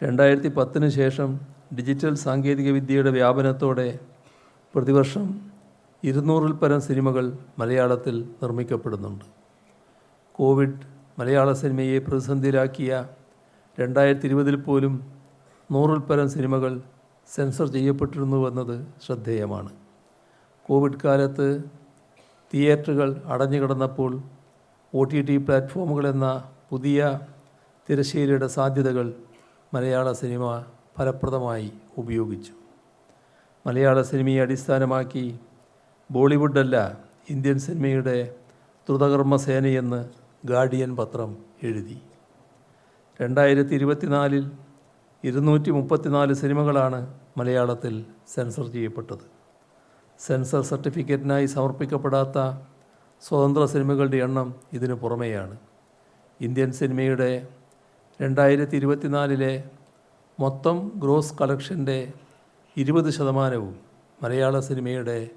രണ്ടായിരത്തി പത്തിന് ശേഷം ഡിജിറ്റൽ സാങ്കേതികവിദ്യയുടെ വ്യാപനത്തോടെ പ്രതിവർഷം ഇരുന്നൂറിൽ പരം സിനിമകൾ മലയാളത്തിൽ നിർമ്മിക്കപ്പെടുന്നുണ്ട്. കോവിഡ് മലയാള സിനിമയെ പ്രതിസന്ധിയിലാക്കിയ രണ്ടായിരത്തി ഇരുപതിൽ പോലും നൂറിൽ പരം സിനിമകൾ സെൻസർ ചെയ്യപ്പെട്ടിരുന്നുവെന്നത് ശ്രദ്ധേയമാണ്. കോവിഡ് കാലത്ത് തിയേറ്ററുകൾ അടഞ്ഞുകിടന്നപ്പോൾ ഒ ടി ടി പ്ലാറ്റ്ഫോമുകൾ എന്ന പുതിയ തിരശ്ശീലയുടെ സാധ്യതകൾ മലയാള സിനിമ ഫലപ്രദമായി ഉപയോഗിച്ചു. മലയാള സിനിമയെ അടിസ്ഥാനമാക്കി ബോളിവുഡല്ല ഇന്ത്യൻ സിനിമയുടെ ദ്രുതകർമ്മ സേനയെന്ന് ഗാർഡിയൻ പത്രം എഴുതി. രണ്ടായിരത്തി ഇരുപത്തിനാലിൽ ഇരുന്നൂറ്റി മുപ്പത്തിനാല് സിനിമകളാണ് മലയാളത്തിൽ സെൻസർ ചെയ്യപ്പെട്ടത്. സെൻസർ സർട്ടിഫിക്കറ്റിനായി സമർപ്പിക്കപ്പെടാത്ത സ്വതന്ത്ര സിനിമകളുടെ എണ്ണം ഇതിനു പുറമെയാണ്. ഇന്ത്യൻ സിനിമയുടെ രണ്ടായിരത്തി ഇരുപത്തിനാലിലെ മൊത്തം ഗ്രോസ് കളക്ഷന്റെ ഇരുപത് ശതമാനവും മലയാള സിനിമയുടെ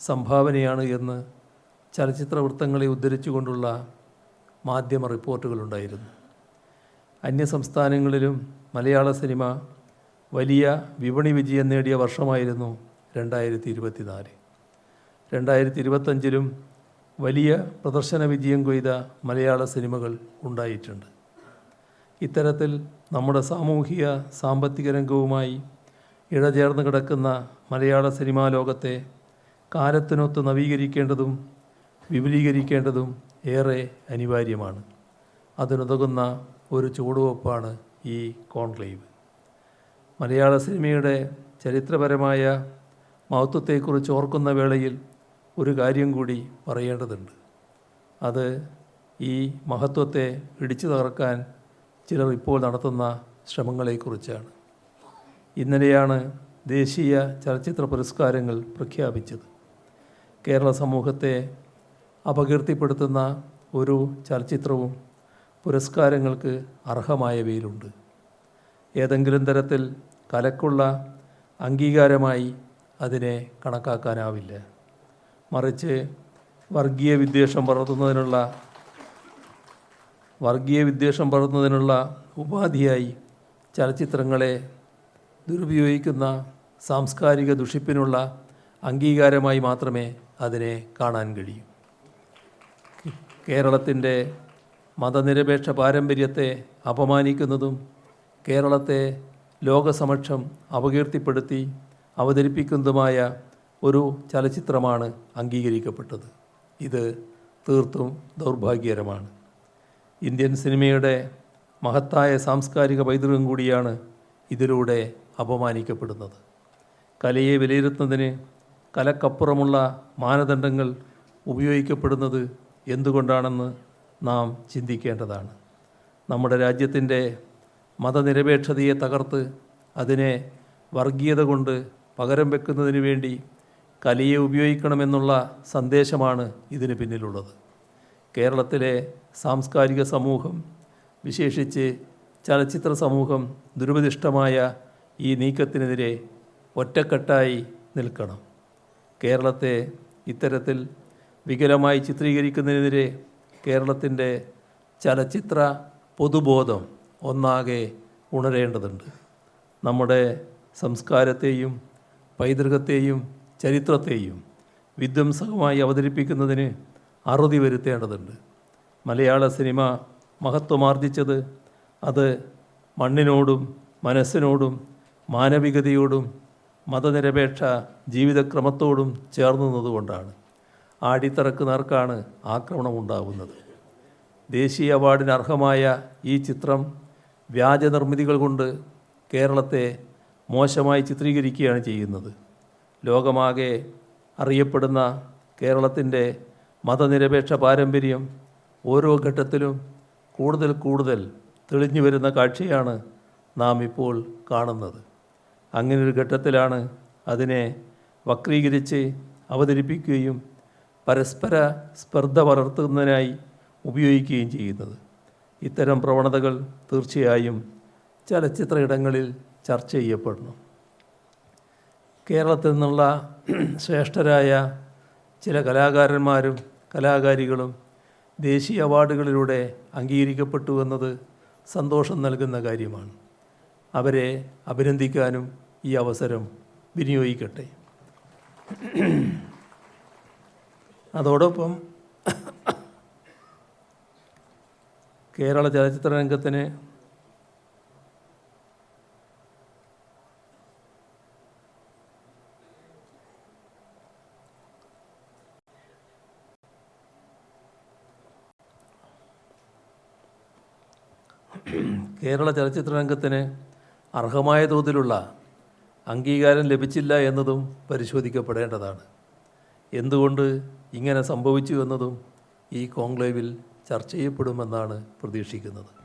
സംഭാവനയാണ് എന്ന് ചലച്ചിത്ര വൃത്തങ്ങളെ ഉദ്ധരിച്ചുകൊണ്ടുള്ള മാധ്യമ റിപ്പോർട്ടുകളുണ്ടായിരുന്നു. അന്യസംസ്ഥാനങ്ങളിലും മലയാള സിനിമ വലിയ വിപണി വിജയം നേടിയ വർഷമായിരുന്നു രണ്ടായിരത്തി ഇരുപത്തിനാല് രണ്ടായിരത്തി ഇരുപത്തഞ്ചിലും വലിയ പ്രദർശന വിജയം കൊയ്ത മലയാള സിനിമകൾ ഉണ്ടായിട്ടുണ്ട്. ഇത്തരത്തിൽ നമ്മുടെ സാമൂഹിക സാമ്പത്തിക രംഗവുമായി ഇഴചേർന്ന് കിടക്കുന്ന മലയാള സിനിമാ ലോകത്തെ കാലത്തിനൊത്ത് നവീകരിക്കേണ്ടതും വിപുലീകരിക്കേണ്ടതും ഏറെ അനിവാര്യമാണ്. അതിനുതകുന്ന ഒരു ചുവടുവെപ്പാണ് ഈ കോൺക്ലേവ്. മലയാള സിനിമയുടെ ചരിത്രപരമായ മഹത്വത്തെക്കുറിച്ച് ഓർക്കുന്ന വേളയിൽ ഒരു കാര്യം കൂടി പറയേണ്ടതുണ്ട്. അത് ഈ മഹത്വത്തെ ഇടിച്ചു തകർക്കാൻ ചിലർ ഇപ്പോൾ നടത്തുന്ന ശ്രമങ്ങളെക്കുറിച്ചാണ്. ഇന്നലെയാണ് ദേശീയ ചലച്ചിത്ര പുരസ്കാരങ്ങൾ പ്രഖ്യാപിച്ചത്. കേരള സമൂഹത്തെ അപകീർത്തിപ്പെടുത്തുന്ന ഒരു ചലച്ചിത്രവും പുരസ്കാരങ്ങൾക്ക് അർഹമായവയിലുണ്ട്. ഏതെങ്കിലും തരത്തിൽ കലക്കുള്ള അംഗീകാരമായി അതിനെ കണക്കാക്കാനാവില്ല. മറിച്ച് വർഗീയ വിദ്വേഷം വളർത്തുന്നതിനുള്ള വർഗീയ വിദ്വേഷം പടർത്തുന്നതിനുള്ള ഉപാധിയായി ചലച്ചിത്രങ്ങളെ ദുരുപയോഗിക്കുന്ന സാംസ്കാരിക ദുഷിപ്പിനുള്ള അംഗീകാരമായി മാത്രമേ അതിനെ കാണാൻ കഴിയൂ. കേരളത്തിന്റെ മതനിരപേക്ഷ പാരമ്പര്യത്തെ അപമാനിക്കുന്നതും കേരളത്തെ ലോകസമക്ഷം അപകീർത്തിപ്പെടുത്തി അവതരിപ്പിക്കുന്നതുമായ ഒരു ചലച്ചിത്രമാണ് അംഗീകരിക്കപ്പെട്ടത്. ഇത് തീർത്തും ദൗർഭാഗ്യകരമാണ്. ഇന്ത്യൻ സിനിമയുടെ മഹത്തായ സാംസ്കാരിക പൈതൃകം കൂടിയാണ് ഇതിലൂടെ അപമാനിക്കപ്പെടുന്നത്. കലയെ വിലയിരുത്തുന്നതിന് കലക്കപ്പുറമുള്ള മാനദണ്ഡങ്ങൾ ഉപയോഗിക്കപ്പെടുന്നത് എന്തുകൊണ്ടാണെന്ന് നാം ചിന്തിക്കേണ്ടതാണ്. നമ്മുടെ രാജ്യത്തിന്റെ മതനിരപേക്ഷതയെ തകർത്ത് അതിനെ വർഗീയത കൊണ്ട് പകരം വെക്കുന്നതിന് വേണ്ടി കലയെ ഉപയോഗിക്കണമെന്നുള്ള സന്ദേശമാണ് ഇതിന് പിന്നിലുള്ളത്. കേരളത്തിലെ സാംസ്കാരിക സമൂഹം വിശേഷിച്ച് ചലച്ചിത്ര സമൂഹം ദുരുപദിഷ്ടമായ ഈ നീക്കത്തിനെതിരെ ഒറ്റക്കെട്ടായി നിൽക്കണം. കേരളത്തെ ഇത്തരത്തിൽ വികലമായി ചിത്രീകരിക്കുന്നതിനെതിരെ കേരളത്തിന്റെ ചലച്ചിത്ര പൊതുബോധം ഒന്നാകെ ഉണരേണ്ടതുണ്ട്. നമ്മുടെ സംസ്കാരത്തെയും പൈതൃകത്തെയും ചരിത്രത്തെയും വിധ്വംസകമായി അവതരിപ്പിക്കുന്നതിന് അറുതി വരുത്തേണ്ടതുണ്ട്. മലയാള സിനിമ മഹത്വമാർജിച്ചത് അത് മണ്ണിനോടും മനസ്സിനോടും മാനവികതയോടും മതനിരപേക്ഷ ജീവിതക്രമത്തോടും ചേർന്നു നിന്നതുകൊണ്ടാണ് ആടിത്തറക്കുന്നവർക്കാണ് ആക്രമണം ഉണ്ടാകുന്നത് ദേശീയ അവാർഡിന് അർഹമായ ഈ ചിത്രം വ്യാജ നിർമ്മിതികൾ കൊണ്ട് കേരളത്തെ മോശമായി ചിത്രീകരിക്കുകയാണ് ചെയ്യുന്നത്. ലോകമാകെ അറിയപ്പെടുന്ന കേരളത്തിന്റെ മതനിരപേക്ഷ പാരമ്പര്യം ഓരോ ഘട്ടത്തിലും കൂടുതൽ കൂടുതൽ തെളിഞ്ഞു വരുന്ന കാഴ്ചയാണ് നാം ഇപ്പോൾ കാണുന്നത്. അങ്ങനൊരു ഘട്ടത്തിലാണ് അതിനെ വക്രീകരിച്ച് അവതരിപ്പിക്കുകയും പരസ്പര സ്പർദ്ധ വളർത്തുന്നതിനായി ഉപയോഗിക്കുകയും ചെയ്യുന്നത്. ഇത്തരം പ്രവണതകൾ തീർച്ചയായും ചലച്ചിത്ര ഇടങ്ങളിൽ ചർച്ച ചെയ്യപ്പെടുന്നു. കേരളത്തിൽ നിന്നുള്ള ശ്രേഷ്ഠരായ ചില കലാകാരന്മാരും കലാകാരികളും ദേശീയ അവാർഡുകളിലൂടെ അംഗീകരിക്കപ്പെട്ടു എന്നത് സന്തോഷം നൽകുന്ന കാര്യമാണ്. അവരെ അഭിനന്ദിക്കാനും ഈ അവസരം വിനിയോഗിക്കട്ടെ. അതോടൊപ്പം കേരള ചലച്ചിത്ര രംഗത്തിന് കേരള ചലച്ചിത്ര രംഗത്തിന് അർഹമായ തോതിലുള്ള അംഗീകാരം ലഭിച്ചില്ല എന്നതും പരിശോധിക്കപ്പെടേണ്ടതാണ്. എന്തുകൊണ്ട് ഇങ്ങനെ സംഭവിച്ചു എന്നതും ഈ കോൺക്ലേവിൽ ചർച്ച ചെയ്യപ്പെടുമെന്നാണ് പ്രതീക്ഷിക്കുന്നത്.